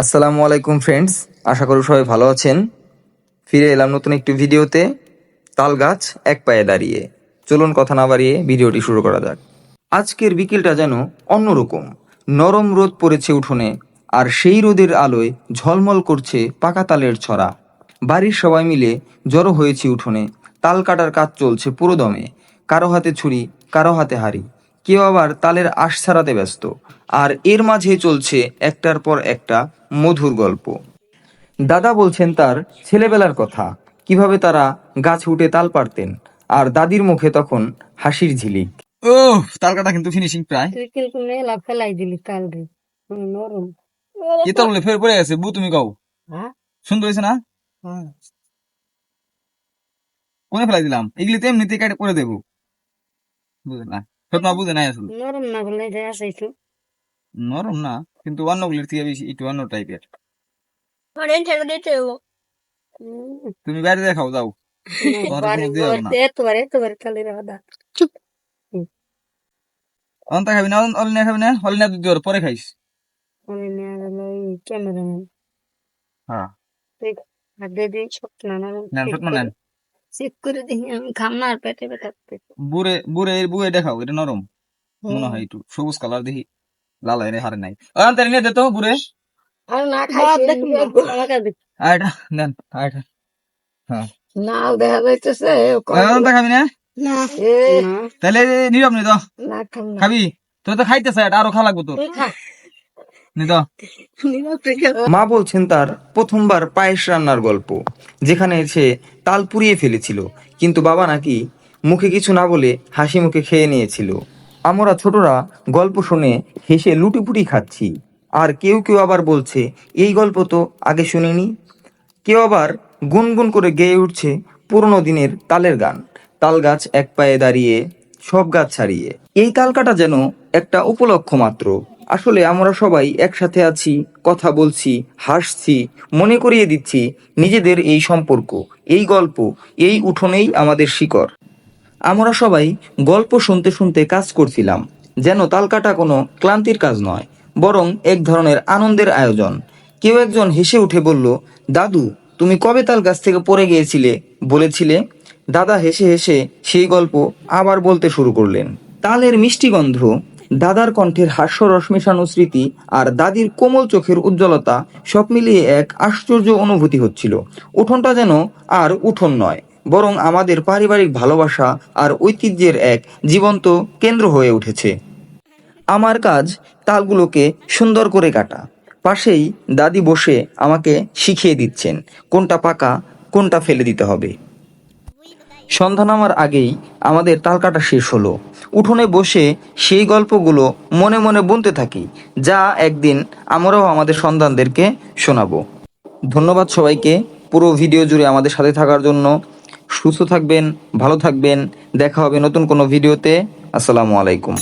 আসসালামু আলাইকুম ফ্রেন্ডস আশা করি সবাই ভালো আছেন। ফিরে এলাম নতুন একটি ভিডিওতে। তাল গাছ এক পায়ে দাঁড়িয়ে। চলুন কথা না বাড়িয়ে ভিডিওটি শুরু করা যাক। আজকের বিকেলটা যেন অন্যরকম। নরম রোদ পড়েছে উঠোনে, আর সেই রোদের আলোয় ঝলমল করছে পাকা তালের ছড়া। বাড়ির সবাই মিলে জড়ো হয়েছি উঠোনে। তাল কাটার কাজ চলছে পুরো দমে কারও হাতে ছুরি, কারও হাতে হাড়ি। কেউ আবার তালের আশ ছাড়াতে ব্যস্ত। আর এর মাঝে চলছে একটার পর একটা মধুর গল্প। দাদা বলছেন তার ছেলেবেলার কথা কীভাবে তারা গাছ উঠে তাল পারতেন আর দাদির মুখে তখন হাসির ঝিলিক। ও তার কাটা কিন্তু ফিনিশিং প্রায়। তুই ফেলাই দিলি কাল রে? নরম। কি তোর বলে? ফের পড়ে গেছে বু তুমি কও। হ্যাঁ? সুন্দর হয়েছে না? হ্যাঁ। কোনে ফেলাই দিলাম? এগুলি তো এমনিতে কেটে করে দেবো। বুঝে না সত্যি বুঝে নাই আসলে। নরম না বলে যে আছে একটু। নরম না কিন্তু অন্যগুলির থেকে বেশি একটু অন্য টাইপের তুমি বাইরে দেখাও যাও। অন্তা খাবি না অলিনা খাবি না অলিনা দুধ দেওয়ার পরে খাইস। হ্যাঁ। না ছোট করে- দেখি আমি খাম না আর পেটে ব্যথা বুড়ে বুড়ে বুড়ে দেখাও এটা নরম। মনে হয় একটু সবুজ কালার দেখি লাল এনে হারে নাই। অন্তার নিয়ে দে তো বুড়ে। আর না খাই নেন আয়টা নাল দেখা যাইতেছে অন্তা খাবি না? না। তাহলে নীরব নি তো। না খাবি? তোর তো খাইতেছে এটা আরও খা লাগবো তোর। মা বলছেন তার প্রথমবার পায়েস রান্নার গল্প, যেখানে সে তাল পুড়িয়ে ফেলেছিল, কিন্তু বাবা নাকি মুখে কিছু না বলে হাসি মুখে খেয়ে নিয়েছিল। আমরা ছোটরা গল্প শুনে হেসে লুটিপুটি খাচ্ছি। আর কেউ কেউ আবার বলছে, এই গল্প তো আগে শুনিনি। কেউ আবার গুনগুন করে গেয়ে উঠছে পুরনো দিনের তালের গান। তাল গাছ এক পায়ে দাঁড়িয়ে, সব গাছ ছাড়িয়ে। এই তাল কাটা যেন একটা উপলক্ষ মাত্র। আসলে আমরা সবাই একসাথে আছি, কথা বলছি, হাসছি, মনে করিয়ে দিচ্ছি নিজেদের এই সম্পর্ক, এই গল্প, এই উঠোনেই আমাদের শিকড়। আমরা সবাই গল্প শুনতে শুনতে কাজ করছিলাম, যেন তালকাটা কোনো ক্লান্তির কাজ নয়, বরং এক ধরনের আনন্দের আয়োজন। কেউ একজন হেসে উঠে বলল, দাদু, তুমি কবে তাল গাছ থেকে পড়ে গিয়েছিলে? বলেছিলে। দাদা হেসে হেসে সেই গল্প আবার বলতে শুরু করলেন। তালের মিষ্টি গন্ধ দাদার কণ্ঠের হাস্যরস মেশানো স্মৃতি আর দাদির কোমল চোখের উজ্জ্বলতা সব মিলিয়ে এক আশ্চর্য অনুভূতি হচ্ছিল। উঠোনটা যেন আর উঠোন নয়, বরং আমাদের পারিবারিক ভালোবাসা আর ঐতিহ্যের এক জীবন্ত কেন্দ্র হয়ে উঠেছে। আমার কাজ তালগুলোকে সুন্দর করে কাটা। পাশেই দাদি বসে আমাকে শিখিয়ে দিচ্ছেন, কোনটা পাকা, কোনটা ফেলে দিতে হবে। সন্ধ্যা নামার আগেই আমাদের তালকাটা শেষ হলো। উঠোনে বসে সেই গল্পগুলো মনে মনে বুনতে থাকি, যা একদিন আমরাও আমাদের সন্তানদেরকে শোনাবো। ধন্যবাদ সবাইকে। পুরো ভিডিও জুড়ে আমাদের সাথে থাকার জন্য সুস্থ থাকবেন, ভালো থাকবেন। দেখা হবে নতুন কোনো ভিডিওতে। আসসালামু আলাইকুম।